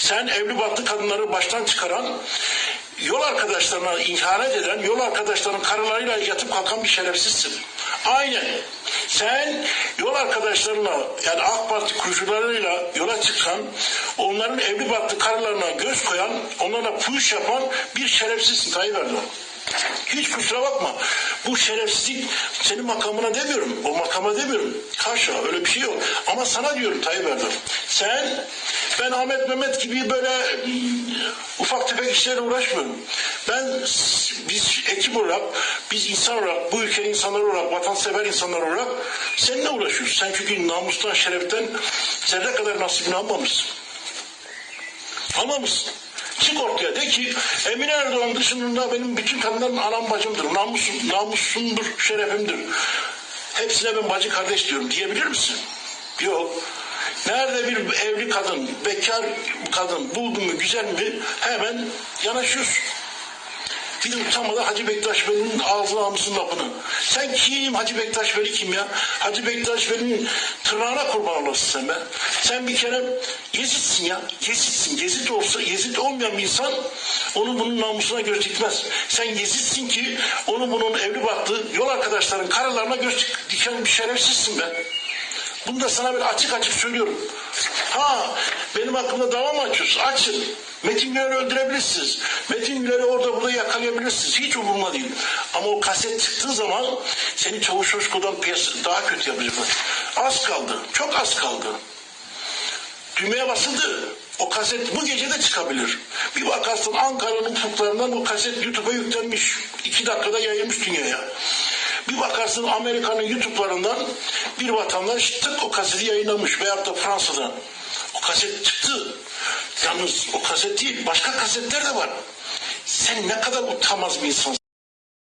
Sen evli barklı kadınları baştan çıkaran, yol arkadaşlarına ihanet eden, yol arkadaşlarının karılarıyla yatıp kalkan bir şerefsizsin. Aynen. Sen yol arkadaşlarına yani AK Parti kurucularıyla yola çıkan, onların evli barklı karılarına göz koyan, onlara fuhuş yapan bir şerefsizsin Tayyip Erdoğan. Hiç kusura bakma. Bu şerefsizlik senin makamına demiyorum. O makama demiyorum. Haşa öyle bir şey yok. Ama sana diyorum Tayyip Erdoğan. Sen ben Ahmet Mehmet gibi böyle mm, ufak tefek işlerle uğraşmıyorum. Ben biz ekip olarak, biz insan olarak, bu ülkenin insanları olarak, vatansever insanlar olarak seninle uğraşıyoruz. Sen çünkü namustan, şereften zerre kadar nasibini almamışsın. Almamışsın. Çık ortaya de ki Emine Erdoğan dışında benim bütün kadınların anam bacımdır. Namusum, namusumdur, şerefimdir. Hepsine ben bacı kardeş diyorum diyebilir misin? Yok. Nerede bir evli kadın, bekar kadın buldun mu güzel mi hemen yanaşıyorsun. Bir de utanmadan Hacı Bektaş Veli'nin ağzına almışsın lafını. Sen kim? Hacı Bektaş Veli kim ya? Hacı Bektaş Veli'nin tırnağına kurban olasın sen be. Sen bir kere Yezidsin ya. Yezidsin. Yezid olsa, Yezid olmayan bir insan onun bunun namusuna göz dikmez. Sen Yezidsin ki onun bunun evli baktı yol arkadaşların karılarına göz diken bir şerefsizsin be. Bunu da sana bir açık açık söylüyorum. Ha benim hakkımda dava mı açıyorsun? Açın. Metin Güler'i öldürebilirsiniz. Metin Güler'i orada burada yakalayabilirsiniz. Hiç umurumda değil. Ama o kaset çıktığı zaman seni Çavuş piyas- daha kötü yapacaklar. Az kaldı. Çok az kaldı. Düğmeye basıldı. O kaset bu gece de çıkabilir. Bir bakarsın Ankara'nın ufuklarından o kaset YouTube'a yüklenmiş. İki dakikada yayılmış dünyaya. Bir bakarsın Amerika'nın YouTube'larından bir vatandaş tık o kaseti yayınlamış veyahut da Fransa'dan. O kaset çıktı. Yalnız o kaset değil başka kasetler de var. Sen ne kadar utanmaz bir insansın.